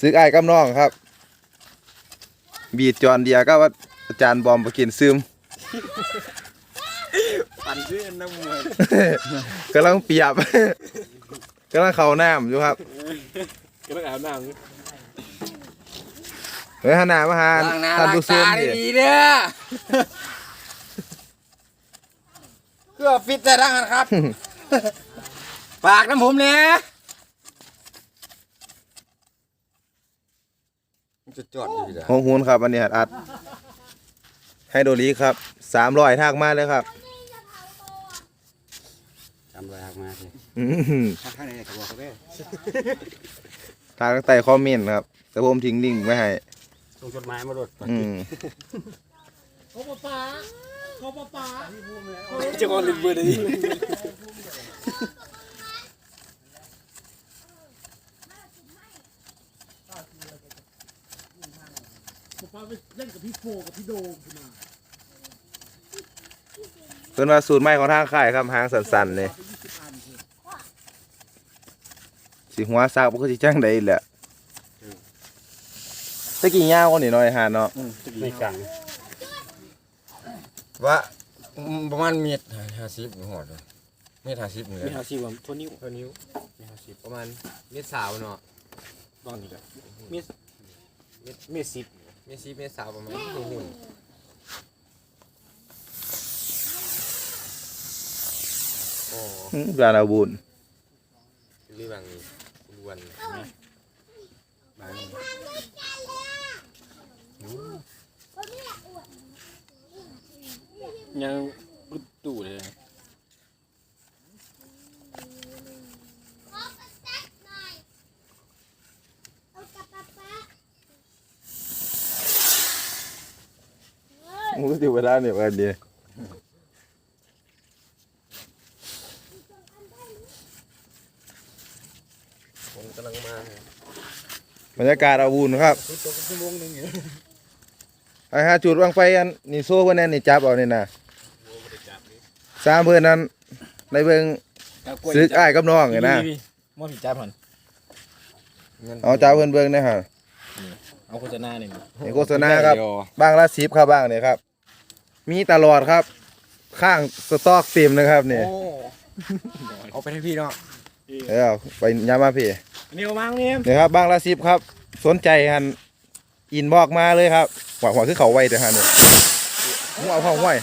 ซื้อไอ้ายกับน้องครับ บีดจอนเดียก็ว่าอาจารย์บอมไปกินซึมปั่นชื่อน้ำมวยกำลังเปียบกำลังเข้าน้ำอยู่ครับก็ต้องอาบน้ำเฮ้ยหาหนามาหาล้างหน้าท่านล้างผู้ชตามดิดีๆเด้อเพื่อฟิตแต่ดังกันครับ ปากน้ำผมเนี่ยมัน จะจอดอยู่ที่ไหนหงหูนครับอันนี้อัดไฮโดรลิกครับสามร้อยทากมาเลยครับจำไว้หักมาสิอื้อหือข้างในกระบอกกระเบ้ทางตั้งแต่คอมเมนต์ครับ แต่ผมทิ้งลิงก์ไว้ให้ส่งจดหมายมาโดดอืมเขาปะปาเขาปะปาจะงอนลืมเบอร์นี้ปะปาไปเล่นกับพี่ โฟกับพี่โดมขึ้นมาเพิ่นว่าสูตรใหม่ของทางค่ายครับหางสันๆเลยสิหัวซากบ่คือสิจังได๋แหละตะกี้ยาวกว่านี้หน่อยหาเนาะไม่กลางว่าประมาณเมตรห้าสิบหอดเลยเมตรห้าสิบเหมือนมีหาสิบว่าทั่วนิ้วเท่านิ้วเมตรห้าสิบประมาณเมตรสาวเนาะตอนนี้ก็มีมีมีสิบเมตรสิบ เมตรสาวประมาณหุ่นหุ่นโอ้อื้อบานาบุญรีบางนี้ล้วนบางนี้ยังกุดตู่เลย มึงก็สิเวลาเนี่ยว่าดีผมกำลังมาบรรยากาศอาบุญครับไอ้หาจุดวางไฟอันนี่โซ่เพิ่นแน่นี่จับเอานี่นะสามเพิ่นนั้นในเบิ่งซึกอ้ายกับน้องนี่นะมอผีจ้าผ่อนเอาจับเพิ่นเบิ่งนะฮะเอาโฆษณาหนึ่งนี่โฆษณาครับบ้างละ10ครับบ้างนี่ครับ มีตลอดครับ ข้างสต็อกเต็มนะครับนี่โอ้เอาไปให้พี่เนาะเออไปย้ำมาพี่นี่เอามังนี่นี่ครับบ้างละ10ครับ สนใจหันอินบอกมาเลยครับหวังหวังคือเขาไวเด้อฮะนี่มึงเอาเข้าห้วย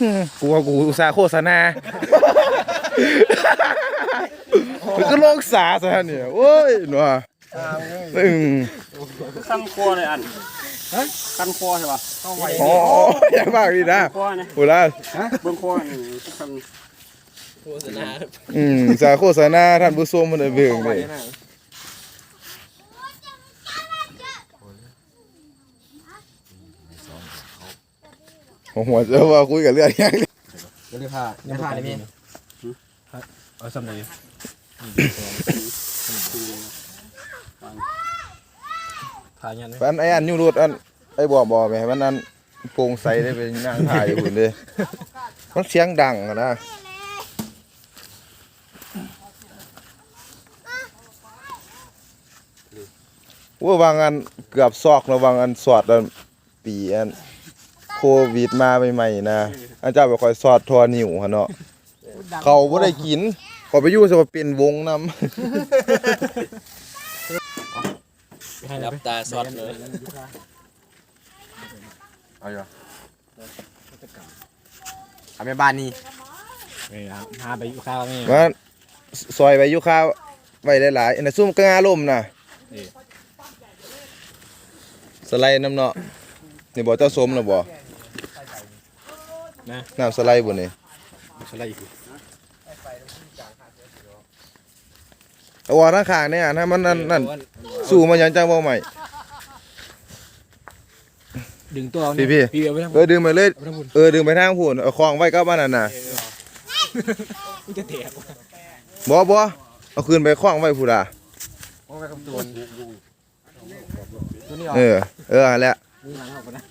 ฮึ่มกูว่ากูอุตส่าห์โฆษณามันก็โลกสาซะฮะเนี่ยโอ้ยหนัวอืมขั้นคอเลยอัน ฮะขั้นคอใช่ป่ะเข้าไว้อ๋ออย่ามากดีนะคอนะโหล่ะเบื้องคอนี่ขั้นโฆษณาอืมสาโฆษณาท่านผู้ชมมันได้เบิ่งเลยหัวจะว่าคุยกับเรื่องยังเดี๋ยวรีบพาเดี๋ยวพาเลยพี่เอาสำเร็จ ถ่ายยันไหม ฟันไอ้อันยูรูดอันไอ้บ่บ่แม่มันอันโปร่งใสได้เป็นนั่งถ่ายอยู่พุ่นเด้มันเสียงดังอะนะว่าวางอันเกือบซอกระวังอันสอดอันปีอันโควิดมาใหม่ๆนะอาจารย์ไปคอยสอดทอนิ้วหั่นเนาะเขาบ่ได้กินขอไปอยู่ซะว่าเป็นวงนำ รับตาสอดเลยเอาอยู่ทำในบ้านนี่หาไปอยู่ข้าวนี่มาซอยไว้อยู่ข้าวไว้หลายๆอันนั้นซุ่มกระงาลมน่ะนี่สไลด์น้ำเนาะนี่บ่เจ้าสมน่ะบ่นะน้ำสไลด์บ่นี่สไลด์คือเอาว่าทางข้างเนี่ยถ้ามันนั่นนั่น สู้มันยังจังบ่ใหม่ ดึงตัวพี่พี่ พี่เอาไปทั้งหมเออดึงไปเลยดเอาไปทั้งหมดเออดึงไปทางพูนเอาคล้องไว้กับมันนั่นน่ะมันจะแตกบ่บ่เอาคืนไปคล้องไว้พูดอะโอ้ไปคำตัวตัวนี้เออเออนั่นแหละนี่หลังออกไปนะ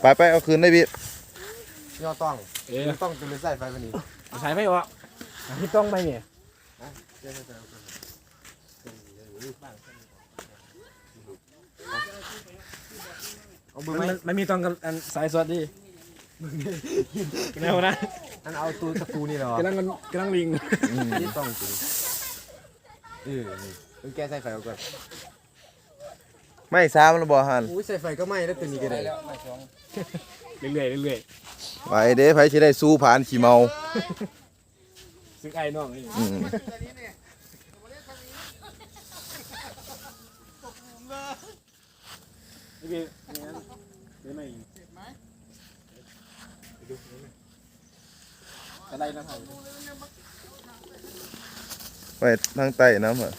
ไปไปเอาคืนได้บิย่อต้องเออต้องตัวเลยใส่ไฟวันนี้ใช้ไม่วะพี่ต้องไปเนี่ย เอาเบิ่งมันไหมมันมันมีตอนกับอันสายสวัสดีแล้วนะอันเอาตัวตะปูนี่เหรอ กำลังกันกำลังลิงนี่ต้องจริงเออนี่ต้องแก้ใส่ไฟเอาก่อนไม่ซ้ำแล้วบ่หันอุ้ยใส่ไฟก็ไหม้แล้วตัวนี้ก็ได้เรื่อยๆเรื่อยไปเด้ไผสิได้สู้ผ่านขี้เมาๆซึ่งไอ้น้องนี่อืมนี่เป็นนี่นั้น เดี๋ยวไหนเจ็บไหมดูนี่ไหมอะไรนะครับไปทางใต้น้ำเหรอ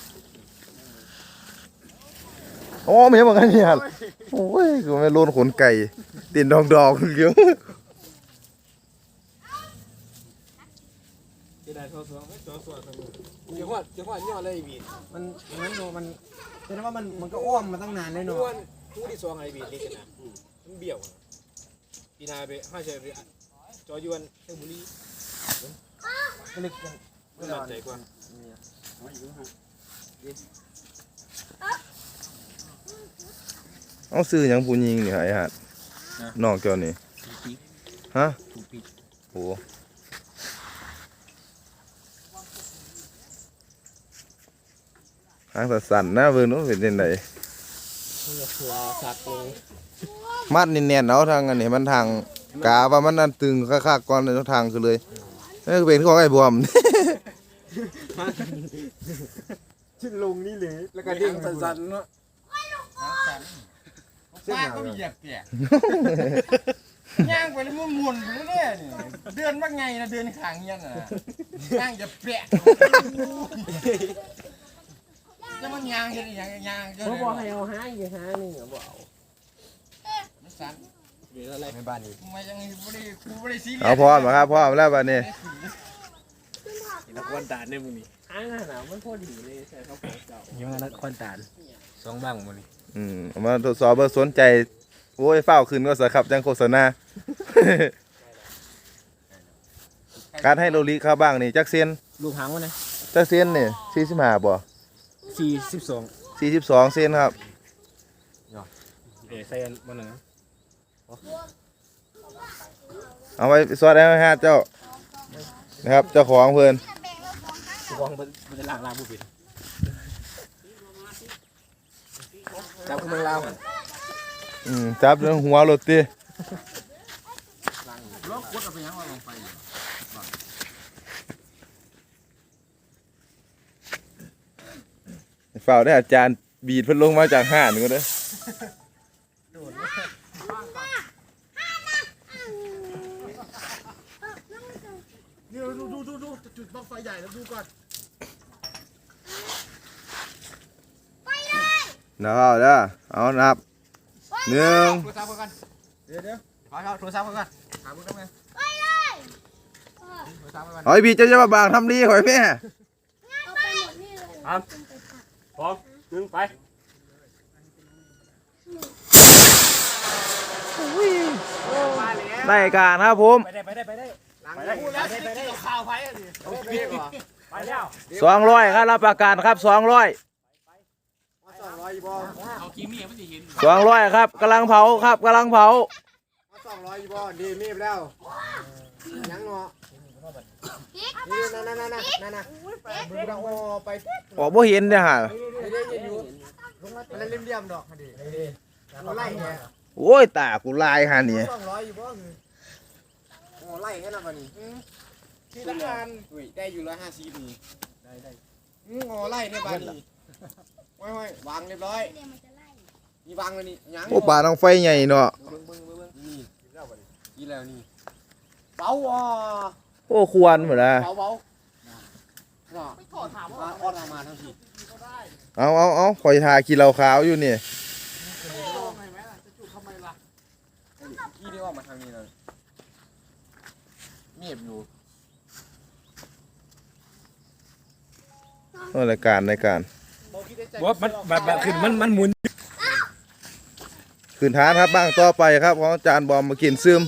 โอ้ไม่เหมือนกันเนี่ยโอ้ยกูไม่โลนขนไก่ตินดองดองเกี่ยวที่ได้โซ่โซ่ไม่โซ่โซ่ทั้งหมดเดี๋ยวว่าเดี๋ยวว่าย่อเลยบีดมันงั้นโนมันแสดงว่ามันมันก็อ้อมมาตั้งนานเลยทุเนาะกวันทุกที่ซองไอ้บีดนี่กันนะ มันเบี้ยวปีนาไปห้าเชฟจอยวนเทบุรีก็เลยกันมันมั่นใจกว่าเอาซื้อหยังผู้หญิงนี่ไอ้หัดนอกเจ้านี่ฮะโอ้หางสั่นๆนะเบิ่งนู้นเป็นจังไดสักเลย มัดแน่นๆเอาทางอันนี้มันทางกาว่ามันอันตึงคักๆก่อนเลยทางคือเลยนี่คือเป็นของไอ้บวม ชิ้นลงนี่เลยแล้วก็เด้ดิ่งสั่นๆเนาะๆเส้นหนาเลยย่างไปแล้วมันมุนไปเรื่อยๆนี่เดือนว่าไงนะเดือนขางเงี้ยน่ะย่างจะเปะจะมันย่างเฮ็ดอีหยังย่างจะเขาบอกให้เอาห้าอีกห้าหนึ่บอก สั่นเดี๋ยวอะไรในบ้านนี้ทำไมยังบ่ได้ครูบ่ได้ซีเรียสเอาพร้อมนะครับพร้อมแล้วบัดนี้นักวันตาลเนี่ยมึงนี่ห้างหนามันพอดีเลยใช่เขาของเก่ายังนักวันตาลสองบ้างมันนี่อืมเอามาทดสอบเบอร์สนใจโอ้ยเฝ้าวขึ้นก็สครับจังโฆษณาการให้โลลิเข้าบ้างนี่จักเซนลูกหางวะนะจักเซนนี่สี่สิบห้าบ่สี่สิบสองสี่สิบสองเซนครับเอ๋ใส่อันมันนะ เอาไว้สอดได้ไหมฮะเจ้านะครับเจ้าของเพิ่นลูกของมันมันจะล้างล้างผู้ผิดจับคุณมึงลาวอืมจับเรื่องหัวรถติลอกกดเอาไปยังว่าลงไปเฝ้าวได้อาจารย์บีดเพิ่นลงมาจากห้านก็เด้อเดี๋ย วดูดูดูดูจุดบังไฟใหญ่แล้วดูก่อนนะครับเด้อเอานับหนึ่งโทรศัพท์ก่อนเดี๋ยวเดี๋ยวขอเข้าโทรศัพท์ก่อนหาบุญได้ไหมโทรศัพท์ก่อนเฮ้ยบีดเจ้าจะมาบางทำดีข่อยแม่เอาไปหมดนี่เลยพร้อมหนึ่งไปได้การครับผม ไปได้ไปได้ไปได้ไปได้ พูดแล้วไปได้ข่าวไฟอะดิเอาไปเหรอไปแล้วสองร้อยครับรับประกันครับสองร้อยมาสองร้อยอีบอเอากีมี่มันจะเห็นสองร้อยครับกำลังเผาครับกำลังเผามาสองร้อยอีบอดีมีบแล้วยังเนาะนี่นั่นนั่นนั่นนั่นนั่นมึงต้องโอไปออกบ่เห็นเด้อฮะไม่ได้ยินอยู่มันเล่มเลี่ยมดอกคดีเราไล่เนี่ยโอ้ยตากูลายฮะนี่สองร้อยอยู่บ่ คือโอ้ไล่แค่นั้นปะนี่ที่ละอันอุ้ยได้อยู่ร้อยห้าสิบนี่ได้ได้งูงอไล่ในบ้านนี่ไว้ไว้วางเรียบร้อยเดี๋ยวมันจะไล่นี่วางเลยนี่ยังโอ้ป่าต้องไฟใหญ่เนาะเบิ้งเบิ้งเบิ้งเบิ้งนี่นี่แล้วนี่เบาอะโอ้ควรหมดละเบาเบาเนาะไม่ถอดถามว่าออดออกมาทั้งทีเอาเอาเอาข่อยทาขี้เหล้าขาวอยู่นี่ที่นี่ออกมาทางนี้เลย เมียบอยู่เอารายการรายการว่ามันแบบแบบคือมันมันหมุนคืนทานครับบ้างต่อไปครับของอาจารย์บอมมากินซึม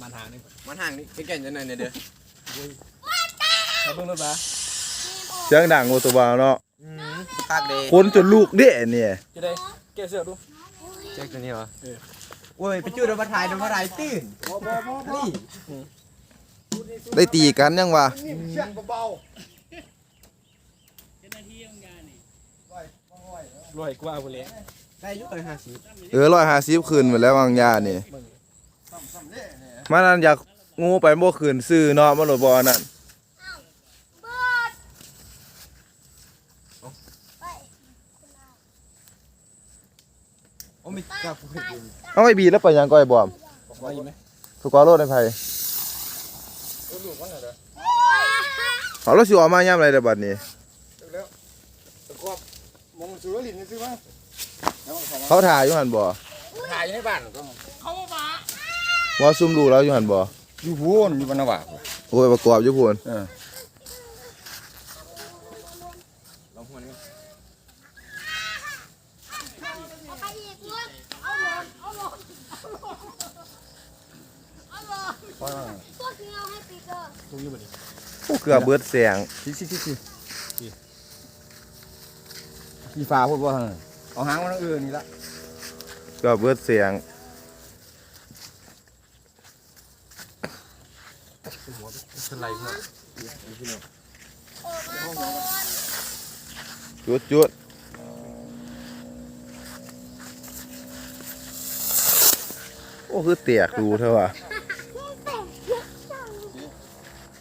มันหางนี่มันห่างนี่แก่ๆจะหน่อยเนี่ยเด้อเราเบิ่งรถบ้าเสียงดังบ่ตัวบ่าวเนาะ ตากเดคนจนลูกเด้เนี่ยจะได้แกเสื้อดูเจ๊กตัวนี้เหรอโอ้ยไปจุดโดนมาถ่ายโดนมาถ่ายตื่นนี่ได้ตีกันยังวะเชือกเบารวยกว่าพุ่นเลยๆได้อยุคเลยห้าสิบเออ150คืนหมดแล้ววางยานี่มันนั่นอยากงูไปบ่คืนซื้อเนาะมันโหลดบ่อันนั่น เบิดไป โอ้มีกระปุกอยู่เอาไอ้บีแล้วไปยังก้อยบอมว่าอยู่ไหมสุกอโลดในไผเอาแล้วสิออกมายามไรเด้อบัดนี้มองซื้อลิ้นซื้อมาเขาถ่ายอยู่หันบ่ขายในบ้านก็ว่าซุ่มดูแล้วอยู่หันบ่อยู่พูนอยู่บรรณวาโอ้ยประกอบอยู่พุ่นเออ เอาไปอีกลูกเอาหมดเอาหมดเอาหมดเอา หมดพวกที่เอาให้ปีเตอร์ตรงนี้บ่ดิโอ้เกือบเบิดแสงชี้ชี้ชี้ชี้ขี้ฟ้าพูดว่าทางนั้นเอาหางมันทางอื่นนี่ละเกือบเบิดแสงสไลด์มาโอ้มาก่อนจุดจุดโอ้คือแตกดูเท่าว่ะ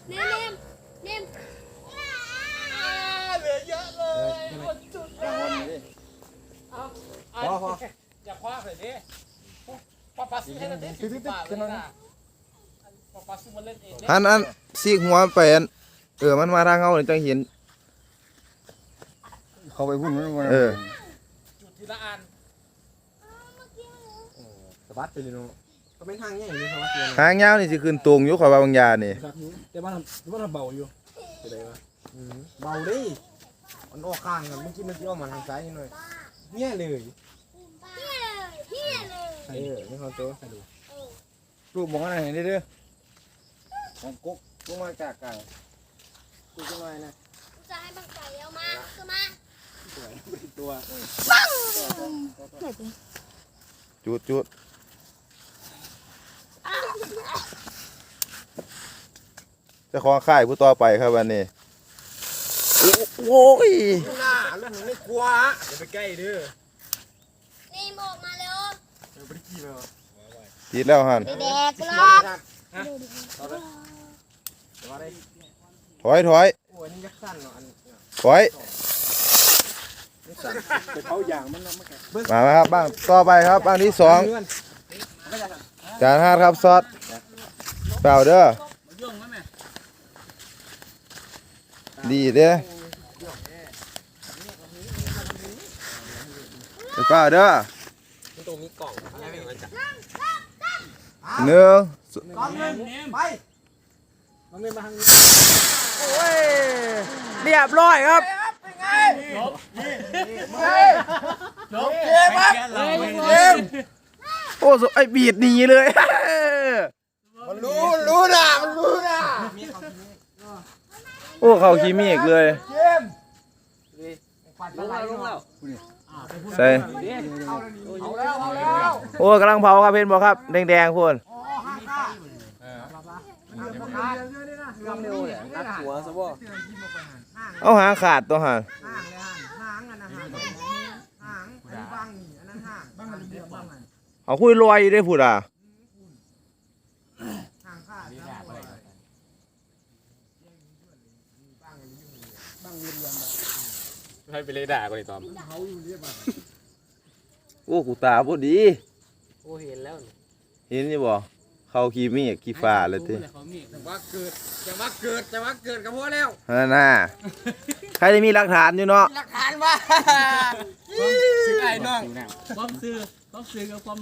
เนมเนม พอพอ อย่าคว้าเลยดิ ป้าป้าซื้อให้เราดิสิบบาทเลยนะป้าป้าซื้อมาเล่นเองอันอันซีกหัวมันไปอันเออมันมาทางเฮานี่จังเห็น เขาไปพูดมันมันเออ จุดทีละอันสะบัดไปเลยเนาะก็เป็นทางใหญ่เลยสะบัดเดียวหางยาวนี่สิขึ้นตรงอยู่ข่อยว่าบางยานี่ ครับแต่ว่าทำว่าทำเบาอยู่จะได้ปะเบาดิมันออกข้างกันเมื่อกี้มันที่ออกมาทางซ้ายนิดหน่อยเนี่ยเลยเฮีย เลยเฮียเลยเออนี่เขาตัวลูกบอกว่าไหนเด้อของกุ๊กกุ๊กมาจากกลางกูจะมานะกูจะให้บังไก่เอามาคือมาตัวจุดจุดเจะของค่ายผู้ต่อไปครับวันนี้โอ้ยหน้าลูกหนูไม่กลัวอย่าไปใกล้เด้อนี่มออกมาเร็ว ติดแล้วหันแดกหรอกถอยถอยโอ้ยนี่ยักษ์สั้นเนาะอันถอยไปเขาอย่างมันเนาะมันมาไหมครับบ้างต่อไปครับบ้างที่สองจานห้าครับซอสเปล่าเด้อดีเด้อเปล่าเด้อ มันตัวมีกล่องอะไรไม่เหมือนกันหนึ่งก้อนเงินไปน้องเงินมาทางนี้เรียบร้อยครับจบเกมครับเกมโอ้สุไอบีดหนีเลยมันรู้รู้นะมันรู้นะโอ้เขาคีมีอีกเลยเกมลงแล้วลงแล้ว ใส่เอาแล้วเอาแล้วโอ้กำลังเผาครับเพนบอกครับแดงๆพูนเองเร็วเลยนัดเอาหางขาดตัวหางเอางห่างอันนี้บังนี่อันนั้นห่างบังอันนี้บังอันเอาคุยลอยได้พูดอะ ห่างขาดนะ ให้ไปเลยด่ากูเลยตอมโอ้กูตาพอดี โอ้เห็นแล้วเห็นอยังบ่เขาคีมีอีกขี้ฟ้าเลยทีแต่ว่าเกิดแต่ว่าเกิดแต่ว่าเกิดกับพ่อแล้วนั่นน่ะใครจะมีหลักฐานอยู่เนาะ หลักฐานว่าซื้อไอ้น้อง ความซื้อความซื้อกับความ